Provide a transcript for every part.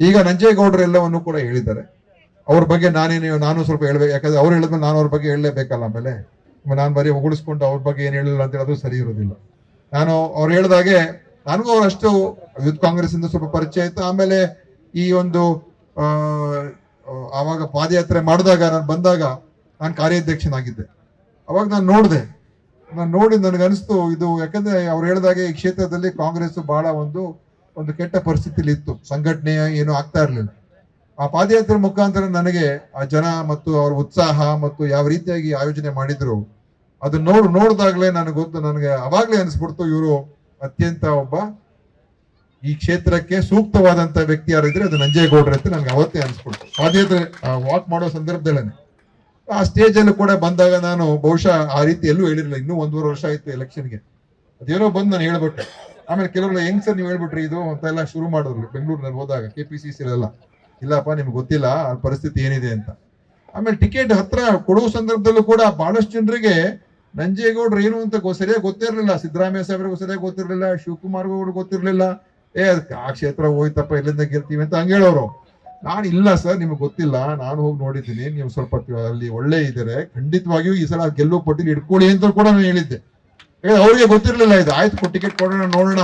ಈಗ ನಂಜೇಗೌಡರು ಎಲ್ಲವನ್ನು ಕೂಡ ಹೇಳಿದ್ದಾರೆ. ಅವ್ರ ಬಗ್ಗೆ ನಾನೇನು ನಾನು ಸ್ವಲ್ಪ ಹೇಳ್ಬೇಕು. ಯಾಕಂದ್ರೆ ಅವ್ರು ಹೇಳಿದ್ಮೇಲೆ ನಾನು ಅವ್ರ ಬಗ್ಗೆ ಹೇಳಲೇಬೇಕಲ್ಲ ಆಮೇಲೆ? ನಾನು ಬರೀ ಉಗುಳಿಸ್ಕೊಂಡು ಅವ್ರ ಬಗ್ಗೆ ಏನು ಹೇಳಿಲ್ಲ ಅಂತ ಹೇಳೋದು ಸರಿ ಇರೋದಿಲ್ಲ. ನಾನು ಅವ್ರು ಹೇಳಿದಾಗೆ ನನಗೂ ಅವರಷ್ಟು ಯೂತ್ ಕಾಂಗ್ರೆಸ್ ಇಂದ ಸ್ವಲ್ಪ ಪರಿಚಯ ಆಯ್ತು ಆಮೇಲೆ ಈ ಒಂದು ಆವಾಗ ಪಾದಯಾತ್ರೆ ಮಾಡಿದಾಗ ನಾನು ಬಂದಾಗ ನಾನು ಕಾರ್ಯಾಧ್ಯಕ್ಷನಾಗಿದ್ದೆ. ಅವಾಗ ನಾನು ನೋಡಿದೆ. ನಾನು ನೋಡಿ ನನಗೆ ಅನಿಸ್ತು ಇದು ಯಾಕಂದ್ರೆ ಅವ್ರು ಹೇಳಿದಾಗೆ ಈ ಕ್ಷೇತ್ರದಲ್ಲಿ ಕಾಂಗ್ರೆಸ್ ಬಹಳ ಒಂದು ಒಂದು ಕೆಟ್ಟ ಪರಿಸ್ಥಿತಿಲಿ ಇತ್ತು ಸಂಘಟನೆ ಏನು ಆಗ್ತಾ ಇರಲಿಲ್ಲ. ಆ ಪಾದಯಾತ್ರೆ ಮುಖಾಂತರ ನನಗೆ ಆ ಜನ ಮತ್ತು ಅವರ ಉತ್ಸಾಹ ಮತ್ತು ಯಾವ ರೀತಿಯಾಗಿ ಆಯೋಜನೆ ಮಾಡಿದ್ರು, ಅದು ನೋಡ್, ನೋಡಿದಾಗ್ಲೇ ನನಗೆ ಗೊತ್ತು, ನನಗೆ ಅವಾಗ್ಲೇ ಅನಿಸ್ಬಿಡ್ತು, ಇವರು ಅತ್ಯಂತ ಒಬ್ಬ ಈ ಕ್ಷೇತ್ರಕ್ಕೆ ಸೂಕ್ತವಾದಂತ ವ್ಯಕ್ತಿ ಯಾರಿದ್ರೆ ಅದು ನಂಜೇಗೌಡ್ರ ಅಂತ ನನಗೆ ಅವತ್ತೇ ಅನಿಸ್ಬಿಡ್ತು. ಪಾದಯಾತ್ರೆ ವಾಕ್ ಮಾಡೋ ಸಂದರ್ಭದಲ್ಲೇ ಆ ಸ್ಟೇಜ್ ಅಲ್ಲೂ ಕೂಡ ಬಂದಾಗ ನಾನು ಬಹುಶಃ ಆ ರೀತಿ ಎಲ್ಲೂ ಹೇಳಿರಲಿಲ್ಲ. ಇನ್ನೂ ಒಂದೂವರೆ ವರ್ಷ ಆಯ್ತು ಎಲೆಕ್ಷನ್ಗೆ ಅದೇನೋ ಬಂದು ನಾನು ಹೇಳ್ಬಿಟ್ಟೆ. ಆಮೇಲೆ ಕೆಲವರು ಹೆಂಗ್ ಸರ್ ನೀವು ಹೇಳ್ಬಿಟ್ರಿ ಇದು ಅಂತೆಲ್ಲ ಶುರು ಮಾಡಿದ್ರು ಬೆಂಗಳೂರಿನಲ್ಲಿ ಹೋದಾಗ ಕೆ ಪಿ ಸಿ ಸಿ ಎಲ್ಲ. ಇಲ್ಲಪ್ಪ, ನಿಮ್ಗೆ ಗೊತ್ತಿಲ್ಲ, ಆ ಪರಿಸ್ಥಿತಿ ಏನಿದೆ ಅಂತ. ಆಮೇಲೆ ಟಿಕೆಟ್ ಹತ್ರ ಕೊಡುವ ಸಂದರ್ಭದಲ್ಲೂ ಕೂಡ ಬಹಳಷ್ಟು ಜನರಿಗೆ ನಂಜೇಗೌಡ್ರು ಏನು ಅಂತ ಸರಿಯಾಗಿ ಗೊತ್ತಿರಲಿಲ್ಲ. ಸಿದ್ದರಾಮಯ್ಯ ಸಾಹೇಬ್ರಿಗೂ ಸರಿಯಾಗಿ ಗೊತ್ತಿರಲಿಲ್ಲ, ಶಿವಕುಮಾರ್ ಗೌಡ್ರು ಗೊತ್ತಿರಲಿಲ್ಲ. ಏ, ಅದಕ್ಕೆ ಆ ಕ್ಷೇತ್ರ ಹೋಯ್ತಪ್ಪ, ಎಲ್ಲಿಂದ ಗೆಲ್ತೀವಿ ಅಂತ ಹಂಗೆ ಹೇಳೋರು. ನಾನು ಇಲ್ಲ ಸರ್, ನಿಮ್ಗೆ ಗೊತ್ತಿಲ್ಲ. ನಾನು ಹೋಗಿ ನೋಡಿದ್ದೀನಿ. ನೀವು ಸ್ವಲ್ಪ ಅಲ್ಲಿ ಒಳ್ಳೆ ಇದ್ದಾರೆ ಖಂಡಿತವಾಗಿಯೂ ಈ ಸಲ ಗೆಲ್ಲುವ ಪಟ್ಟಿಲಿ ಇಟ್ಕೊಳ್ಳಿ ಅಂತ ಕೂಡ ನಾನು ಹೇಳಿದ್ದೆ. ಯಾಕಂದ್ರೆ ಅವ್ರಿಗೆ ಗೊತ್ತಿರಲಿಲ್ಲ ಇದು. ಆಯ್ತು ಟಿಕೆಟ್ ಕೊಡೋಣ, ನೋಡೋಣ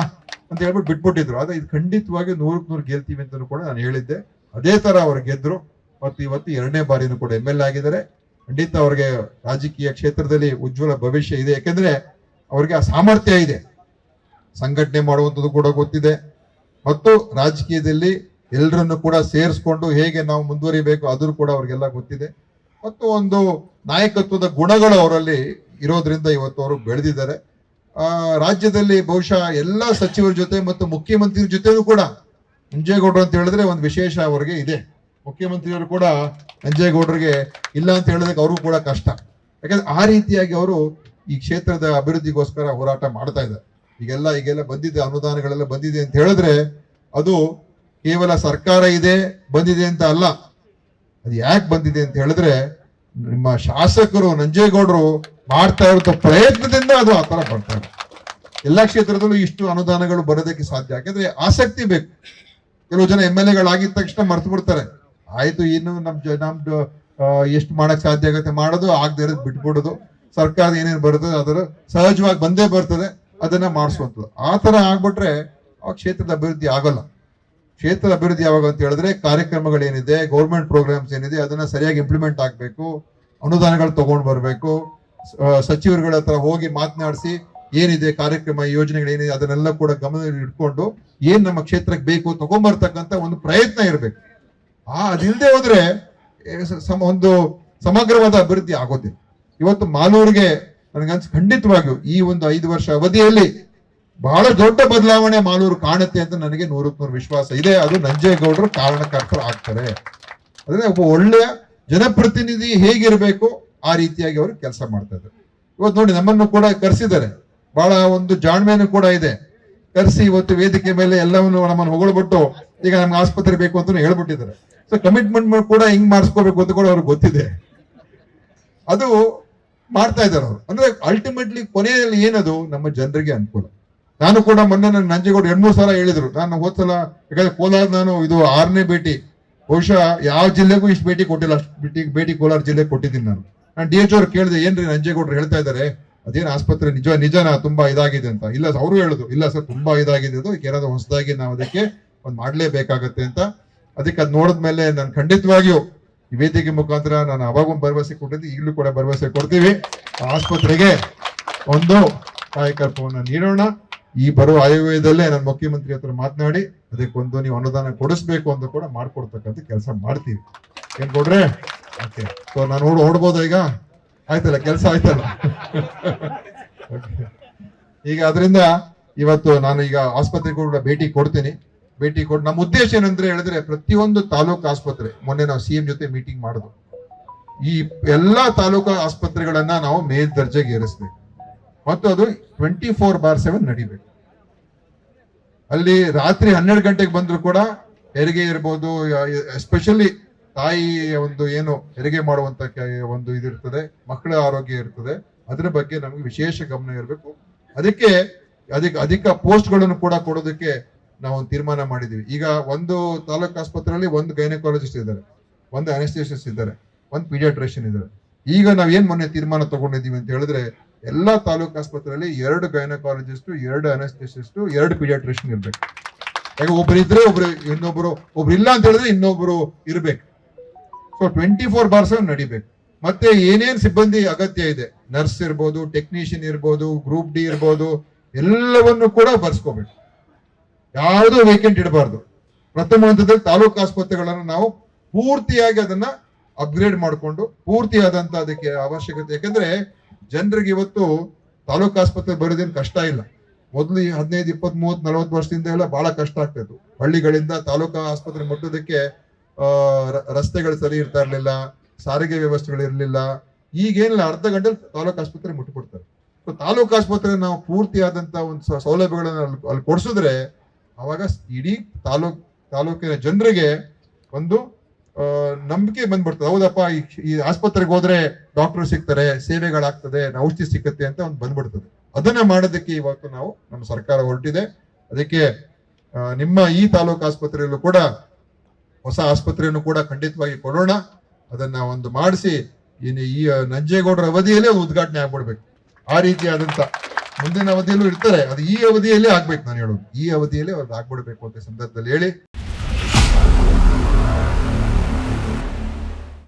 ಅಂತ ಹೇಳ್ಬಿಟ್ಟು ಬಿಟ್ಬಿಟ್ಟಿದ್ರು. ಆದ್ರೆ ಇದು ಖಂಡಿತವಾಗಿ ನೂರಕ್ಕೆ ನೂರು ಗೆಲ್ತೀವಿ ಅಂತಲೂ ಕೂಡ ನಾನು ಹೇಳಿದ್ದೆ. ಅದೇ ತರ ಅವ್ರು ಗೆದ್ರು. ಮತ್ತು ಇವತ್ತು ಎರಡನೇ ಬಾರಿನೂ ಕೂಡ ಎಂ ಎಲ್ ಎ ಆಗಿದ್ದಾರೆ. ಖಂಡಿತ ಅವ್ರಿಗೆ ರಾಜಕೀಯ ಕ್ಷೇತ್ರದಲ್ಲಿ ಉಜ್ವಲ ಭವಿಷ್ಯ ಇದೆ. ಯಾಕೆಂದ್ರೆ ಅವ್ರಿಗೆ ಆ ಸಾಮರ್ಥ್ಯ ಇದೆ. ಸಂಘಟನೆ ಮಾಡುವಂಥದ್ದು ಕೂಡ ಗೊತ್ತಿದೆ. ಮತ್ತು ರಾಜಕೀಯದಲ್ಲಿ ಎಲ್ಲರನ್ನು ಕೂಡ ಸೇರಿಸ್ಕೊಂಡು ಹೇಗೆ ನಾವು ಮುಂದುವರಿಬೇಕು ಅದ್ರ ಕೂಡ ಅವ್ರಿಗೆಲ್ಲ ಗೊತ್ತಿದೆ. ಮತ್ತು ಒಂದು ನಾಯಕತ್ವದ ಗುಣಗಳು ಅವರಲ್ಲಿ ಇರೋದ್ರಿಂದ ಇವತ್ತು ಅವರು ಬೆಳೆದಿದ್ದಾರೆ. ಆ, ರಾಜ್ಯದಲ್ಲಿ ಬಹುಶಃ ಎಲ್ಲ ಸಚಿವರ ಜೊತೆ ಮತ್ತು ಮುಖ್ಯಮಂತ್ರಿ ಜೊತೆನೂ ಕೂಡ ನಂಜೇಗೌಡರು ಅಂತ ಹೇಳಿದ್ರೆ ಒಂದು ವಿಶೇಷ ಅವರಿಗೆ ಇದೆ. ಮುಖ್ಯಮಂತ್ರಿಯವರು ಕೂಡ ನಂಜೇಗೌಡರಿಗೆ ಇಲ್ಲ ಅಂತ ಹೇಳೋದಕ್ಕೆ ಅವರು ಕೂಡ ಕಷ್ಟ. ಯಾಕಂದ್ರೆ ಆ ರೀತಿಯಾಗಿ ಅವರು ಈ ಕ್ಷೇತ್ರದ ಅಭಿವೃದ್ಧಿಗೋಸ್ಕರ ಹೋರಾಟ ಮಾಡ್ತಾ ಇದ್ದಾರೆ. ಈಗೆಲ್ಲ ಈಗೆಲ್ಲ ಬಂದಿದೆ, ಅನುದಾನಗಳೆಲ್ಲ ಬಂದಿದೆ ಅಂತ ಹೇಳಿದ್ರೆ ಅದು ಕೇವಲ ಸರ್ಕಾರ ಇದೆ, ಬಂದಿದೆ ಅಂತ ಅಲ್ಲ. ಅದು ಯಾಕೆ ಬಂದಿದೆ ಅಂತ ಹೇಳಿದ್ರೆ ನಿಮ್ಮ ಶಾಸಕರು, ನಂಜೇಗೌಡರು ಮಾಡ್ತಾ ಇರೋ ಪ್ರಯತ್ನದಿಂದ ಅದು ಆ ತರ ಇದೆ. ಎಲ್ಲಾ ಕ್ಷೇತ್ರದಲ್ಲೂ ಇಷ್ಟು ಅನುದಾನಗಳು ಬರೋದಕ್ಕೆ ಸಾಧ್ಯ. ಯಾಕಂದ್ರೆ ಆಸಕ್ತಿ ಬೇಕು. ಕೆಲವು ಜನ ಎಂ ಎಲ್ ಎಗಳಾಗಿದ ತಕ್ಷಣ ಮರ್ತು ಬಿಡ್ತಾರೆ. ಆಯ್ತು, ಇನ್ನು ನಮ್ ನಮ್ದು ಎಷ್ಟು ಮಾಡಕ್ ಸಾಧ್ಯ ಆಗುತ್ತೆ ಮಾಡೋದು, ಆಗದೆ ಇರೋದು ಬಿಟ್ಬಿಡೋದು. ಸರ್ಕಾರ ಏನೇನು ಬರ್ತದೆ, ಅದರ ಸಹಜವಾಗಿ ಬಂದೇ ಬರ್ತದೆ, ಅದನ್ನ ಮಾಡಿಸುವಂಥದ್ದು. ಆ ತರ ಆಗ್ಬಿಟ್ರೆ ಆ ಕ್ಷೇತ್ರದ ಅಭಿವೃದ್ಧಿ ಆಗಲ್ಲ. ಕ್ಷೇತ್ರದ ಅಭಿವೃದ್ಧಿ ಯಾವಾಗ ಅಂತ ಹೇಳಿದ್ರೆ ಕಾರ್ಯಕ್ರಮಗಳೇನಿದೆ ಗೌರ್ಮೆಂಟ್ ಪ್ರೋಗ್ರಾಮ್ಸ್ ಏನಿದೆ, ಅದನ್ನ ಸರಿಯಾಗಿ ಇಂಪ್ಲಿಮೆಂಟ್ ಆಗಬೇಕು, ಅನುದಾನಗಳು ತಗೊಂಡು ಬರಬೇಕು ಸಚಿವರುಗಳ ಹತ್ರ ಹೋಗಿ ಮಾತನಾಡಿಸಿ ಏನಿದೆ ಕಾರ್ಯಕ್ರಮ ಯೋಜನೆಗಳು ಏನಿದೆ ಅದನ್ನೆಲ್ಲ ಕೂಡ ಗಮನದಲ್ಲಿ ಇಟ್ಕೊಂಡು ಏನ್ ನಮ್ಮ ಕ್ಷೇತ್ರಕ್ಕೆ ಬೇಕು ತಗೊಂಡ್ಬರ್ತಕ್ಕಂತ ಒಂದು ಪ್ರಯತ್ನ ಇರಬೇಕು. ಆ ಅದಿಲ್ಲದೆ ಹೋದ್ರೆ ಒಂದು ಸಮಗ್ರವಾದ ಅಭಿವೃದ್ಧಿ ಆಗೋದಿಲ್ಲ. ಇವತ್ತು ಮಾಲೂರಿಗೆ ನನಗನ್ಸ್ ಖಂಡಿತವಾಗಿಯೂ ಈ ಒಂದು ಐದು ವರ್ಷ ಅವಧಿಯಲ್ಲಿ ಬಹಳ ದೊಡ್ಡ ಬದಲಾವಣೆ ಮಾಲೂರು ಕಾಣುತ್ತೆ ಅಂತ ನನಗೆ ನೂರಕ್ಕೆ ನೂರು ವಿಶ್ವಾಸ ಇದೆ. ಅದು ನಂಜೇಗೌಡರು ಕಾರಣಕರ್ತರು ಆಗ್ತಾರೆ. ಅಂದ್ರೆ ಒಬ್ಬ ಒಳ್ಳೆಯ ಜನಪ್ರತಿನಿಧಿ ಹೇಗಿರಬೇಕು ಆ ರೀತಿಯಾಗಿ ಅವರು ಕೆಲಸ ಮಾಡ್ತಾ ಇದ್ದಾರೆ. ಇವತ್ತು ನೋಡಿ ನಮ್ಮನ್ನು ಕೂಡ ಕರೆಸಿದ್ದಾರೆ. ಬಹಳ ಒಂದು ಜಾಣ್ಮೆನೂ ಕೂಡ ಇದೆ. ಕರೆಸಿ ಇವತ್ತು ವೇದಿಕೆ ಮೇಲೆ ಎಲ್ಲವನ್ನು ನಮ್ಮನ್ನು ಹೊಗಳ್ಬಿಟ್ಟು ಈಗ ನಮ್ಗೆ ಆಸ್ಪತ್ರೆ ಬೇಕು ಅಂತ ಹೇಳ್ಬಿಟ್ಟಿದ್ದಾರೆ. ಸೊ ಕಮಿಟ್ಮೆಂಟ್ ಕೂಡ ಹಿಂಗ್ ಮಾಡಿಸ್ಕೋಬೇಕು ಅಂತ ಕೂಡ ಅವ್ರಿಗೆ ಗೊತ್ತಿದೆ. ಅದು ಮಾಡ್ತಾ ಇದ್ದಾರೆ ಅವರು. ಅಂದ್ರೆ ಅಲ್ಟಿಮೇಟ್ಲಿ ಕೊನೆಯಲ್ಲಿ ಏನದು? ನಮ್ಮ ಜನರಿಗೆ ಅನುಕೂಲ. ನಾನು ಕೂಡ ಮೊನ್ನೆ ನನ್ನ ನಂಜೇಗೌಡ ಎರಡು ಮೂರು ಸಲ ಹೇಳಿದ್ರು. ನಾನು ಹೋದ್ಸಲ, ಯಾಕಂದ್ರೆ ಕೋಲಾರ ನಾನು ಇದು ಆರನೇ ಭೇಟಿ. ಬಹುಶಃ ಯಾವ ಜಿಲ್ಲೆಗೂ ಇಷ್ಟು ಭೇಟಿ ಕೊಟ್ಟಿಲ್ಲ. ಅಷ್ಟು ಭೇಟಿ ಭೇಟಿ ಕೋಲಾರ ಜಿಲ್ಲೆಗೆ ಕೊಟ್ಟಿದ್ದೀನಿ ನಾನು. ನಾನು ಡಿ ಎಚ್ ಅವ್ರು ಕೇಳಿದೆ, ಏನ್ರಿ ನಂಜೇಗೌಡರು ಹೇಳ್ತಾ ಇದ್ದಾರೆ? ಅದೇನು ಆಸ್ಪತ್ರೆ ನಿಜ, ನಿಜನಾ? ತುಂಬಾ ಇದಾಗಿದೆ ಅಂತ. ಇಲ್ಲ ಅವರು ಹೇಳುದು ಇಲ್ಲ ಸರ್, ತುಂಬಾ ಇದಾಗಿದೆ ಅದು. ಏನಾದ್ರು ಹೊಸದಾಗಿ ನಾವು ಅದಕ್ಕೆ ಒಂದು ಮಾಡಲೇಬೇಕಾಗತ್ತೆ ಅಂತ. ಅದಕ್ಕೆ ಅದ್ ನೋಡಿದ್ಮೇಲೆ ನಾನು ಖಂಡಿತವಾಗಿಯೂ ಈ ವೇದಿಕೆ ಮುಖಾಂತರ ನಾನು ಅವಾಗ ಒಂದು ಭರವಸೆ ಕೊಟ್ಟಿದ್ದೆ. ಈಗಲೂ ಕೂಡ ಭರವಸೆ ಕೊಡ್ತೀವಿ. ಆಸ್ಪತ್ರೆಗೆ ಒಂದು ಕಾಯಕಲ್ಪವನ್ನು ನೀಡೋಣ. ಈ ಬರುವ ಆಯವ್ಯಯದಲ್ಲೇ ನಾನು ಮುಖ್ಯಮಂತ್ರಿ ಹತ್ರ ಮಾತನಾಡಿ, ಅದಕ್ಕೊಂದು ನೀವು ಅನುದಾನ ಕೊಡಿಸ್ಬೇಕು ಅಂತ ಕೂಡ ಮಾಡ್ಕೊಡ್ತಕ್ಕಂಥ ಕೆಲಸ ಮಾಡ್ತೀವಿ. ಏನ್ ಕೊಡ್ರೆ ಓಕೆ. ಸೊ ನಾನು ಓಡ್, ಓಡ್ಬೋದು ಈಗ? ಆಯ್ತಲ್ಲ, ಕೆಲಸ ಆಯ್ತಲ್ಲ. ಈಗ ಅದರಿಂದ ಇವತ್ತು ನಾನು ಈಗ ಆಸ್ಪತ್ರೆಗೂ ಕೂಡ ಭೇಟಿ ಕೊಡ್ತೀನಿ. ಭೇಟಿ ಕೊಟ್ಟು ನಮ್ಮ ಉದ್ದೇಶ ಏನಂದ್ರೆ ಹೇಳಿದ್ರೆ ಪ್ರತಿಯೊಂದು ತಾಲೂಕು ಆಸ್ಪತ್ರೆ, ಮೊನ್ನೆ ನಾವು ಸಿಎಂ ಜೊತೆ ಮೀಟಿಂಗ್ ಮಾಡಿದ್ವು. ಈ ಎಲ್ಲಾ ತಾಲೂಕು ಆಸ್ಪತ್ರೆಗಳನ್ನ ನಾವು ಮೇಲ್ದರ್ಜೆಗೆ ಏರಿಸ್ಬೇಕು ಮತ್ತು ಅದು ಟ್ವೆಂಟಿ ಫೋರ್ ಬಾರ್ ಸೆವೆನ್ ನಡಿಬೇಕು. ಅಲ್ಲಿ ರಾತ್ರಿ ಹನ್ನೆರಡು ಗಂಟೆಗೆ ಬಂದ್ರು ಕೂಡ ಹೆರಿಗೆ ಇರ್ಬೋದು ಎಸ್ಪೆಷಲಿ ತಾಯಿ ಒಂದು ಏನು ಹೆರಿಗೆ ಮಾಡುವಂತ ಒಂದು ಇದಿರ್ತದೆ ಮಕ್ಕಳ ಆರೋಗ್ಯ ಇರ್ತದೆ, ಅದರ ಬಗ್ಗೆ ನಮಗೆ ವಿಶೇಷ ಗಮನ ಇರಬೇಕು. ಅದಕ್ಕೆ ಅದಕ್ಕೆ ಅಧಿಕ ಪೋಸ್ಟ್ಗಳನ್ನು ಕೂಡ ಕೊಡೋದಕ್ಕೆ ನಾವು ಒಂದು ತೀರ್ಮಾನ ಮಾಡಿದೀವಿ ಈಗ ಒಂದು ತಾಲೂಕು ಆಸ್ಪತ್ರೆಯಲ್ಲಿ ಒಂದು ಗೈನಕಾಲಜಿಸ್ಟ್ ಇದ್ದಾರೆ, ಒಂದು ಅನೆಸ್ಥೇಷಿಸ್ಟ್ ಇದ್ದಾರೆ, ಒಂದು ಪೀಡಿಯಾಟ್ರಿಷಿಯನ್ ಇದ್ದಾರೆ. ಈಗ ನಾವು ಏನು ಮೊನ್ನೆ ತೀರ್ಮಾನ ತಗೊಂಡಿದ್ದೀವಿ ಅಂತ ಹೇಳಿದ್ರೆ ಎಲ್ಲಾ ತಾಲೂಕು ಆಸ್ಪತ್ರೆಯಲ್ಲಿ ಎರಡು ಗೈನಕಾಲಜಿಸ್ಟ್ ಎರಡು ಅನಸ್ಟಿಸಿಸ್ಟ್ ಎರಡು ಪೀಡಿಯಾಟ್ರಿಷಿಯನ್ ಇರ್ಬೇಕು. ಯಾಕೆ ಒಬ್ರು ಇದ್ರೆ ಒಬ್ರು ಇನ್ನೊಬ್ರು, ಒಬ್ರು ಇಲ್ಲ ಅಂತ ಹೇಳಿದ್ರೆ ಇನ್ನೊಬ್ರು ಇರ್ಬೇಕು. ಸೊ ಟ್ವೆಂಟಿ ಫೋರ್ ಬಾರ್ಸ್ ನಡಿಬೇಕು. ಮತ್ತೆ ಏನೇನ್ ಸಿಬ್ಬಂದಿ ಅಗತ್ಯ ಇದೆ? ನರ್ಸ್ ಇರ್ಬೋದು ಟೆಕ್ನಿಷಿಯನ್ ಇರ್ಬೋದು ಗ್ರೂಪ್ ಡಿ ಇರ್ಬೋದು, ಎಲ್ಲವನ್ನು ಕೂಡ ಬರ್ಸ್ಕೋಬೇಕು. ಯಾವುದೂ ವೇಕೆಂಟ್ ಇಡಬಾರ್ದು. ಪ್ರಥಮ ಹಂತದಲ್ಲಿ ತಾಲೂಕು ಆಸ್ಪತ್ರೆಗಳನ್ನು ನಾವು ಪೂರ್ತಿಯಾಗಿ ಅದನ್ನ ಅಪ್ಗ್ರೇಡ್ ಮಾಡಿಕೊಂಡು, ಪೂರ್ತಿಯಾದಂತ ಅದಕ್ಕೆ ಅವಶ್ಯಕತೆ. ಯಾಕಂದ್ರೆ ಜನರಿಗೆ ಇವತ್ತು ತಾಲೂಕು ಆಸ್ಪತ್ರೆ ಬರೋದೇನು ಕಷ್ಟ ಇಲ್ಲ. ಮೊದಲು ಹದಿನೈದು, ಇಪ್ಪತ್ತ್ ಮೂವತ್ತು, ನಲವತ್ತು ವರ್ಷದಿಂದ ಎಲ್ಲ ಬಹಳ ಕಷ್ಟ ಆಗ್ತಾ ಇತ್ತು. ಹಳ್ಳಿಗಳಿಂದ ತಾಲೂಕು ಆಸ್ಪತ್ರೆ ಮುಟ್ಟೋದಕ್ಕೆ ರಸ್ತೆಗಳು ಸರಿ ಇರ್ತಾ ಇರಲಿಲ್ಲ, ಸಾರಿಗೆ ವ್ಯವಸ್ಥೆಗಳು ಇರಲಿಲ್ಲ. ಈಗೇನಿಲ್ಲ, ಅರ್ಧ ಗಂಟೆ ತಾಲೂಕು ಆಸ್ಪತ್ರೆ ಮುಟ್ಬಿಡ್ತಾರೆ. ಸೊ, ತಾಲೂಕು ಆಸ್ಪತ್ರೆ ನಾವು ಪೂರ್ತಿಯಾದಂಥ ಒಂದು ಸೌಲಭ್ಯಗಳನ್ನು ಅಲ್ಲಿ ಅಲ್ಲಿ ಕೊಡಿಸಿದ್ರೆ, ಅವಾಗ ಇಡೀ ತಾಲೂಕ್, ತಾಲೂಕಿನ ಜನರಿಗೆ ಒಂದು ನಂಬಿಕೆ ಬಂದ್ಬಿಡ್ತದೆ. ಹೌದಪ್ಪ, ಈ ಆಸ್ಪತ್ರೆಗೆ ಹೋದ್ರೆ ಡಾಕ್ಟರ್ ಸಿಗ್ತಾರೆ, ಸೇವೆಗಳಾಗ್ತದೆ ಔಷಧಿ ಸಿಕ್ಕತ್ತೆ ಅಂತ ಒಂದು ಬಂದ್ಬಿಡ್ತದೆ. ಅದನ್ನ ಮಾಡೋದಕ್ಕೆ ಇವತ್ತು ನಾವು ನಮ್ಮ ಸರ್ಕಾರ ಹೊರಟಿದೆ. ಅದಕ್ಕೆ ನಿಮ್ಮ ಈ ತಾಲೂಕು ಆಸ್ಪತ್ರೆಯಲ್ಲೂ ಕೂಡ ಹೊಸ ಆಸ್ಪತ್ರೆಯನ್ನು ಕೂಡ ಖಂಡಿತವಾಗಿ ಕೊಡೋಣ. ಅದನ್ನ ಒಂದು ಮಾಡಿಸಿ, ಇನ್ನು ಈ ನಂಜೇಗೌಡರ ಅವಧಿಯಲ್ಲೇ ಉದ್ಘಾಟನೆ ಆಗ್ಬಿಡ್ಬೇಕು. ಆ ರೀತಿಯಾದಂತ ಮುಂದಿನ ಅವಧಿಯಲ್ಲೂ ಇರ್ತಾರೆ. ಅದು ಈ ಅವಧಿಯಲ್ಲೇ ಆಗ್ಬೇಕು ನಾನು ಹೇಳೋದು. ಈ ಅವಧಿಯಲ್ಲೇ ಅವ್ರದ್ದು ಆಗ್ಬಿಡ್ಬೇಕು ಅಂತ ಸಂದರ್ಭದಲ್ಲಿ ಹೇಳಿ.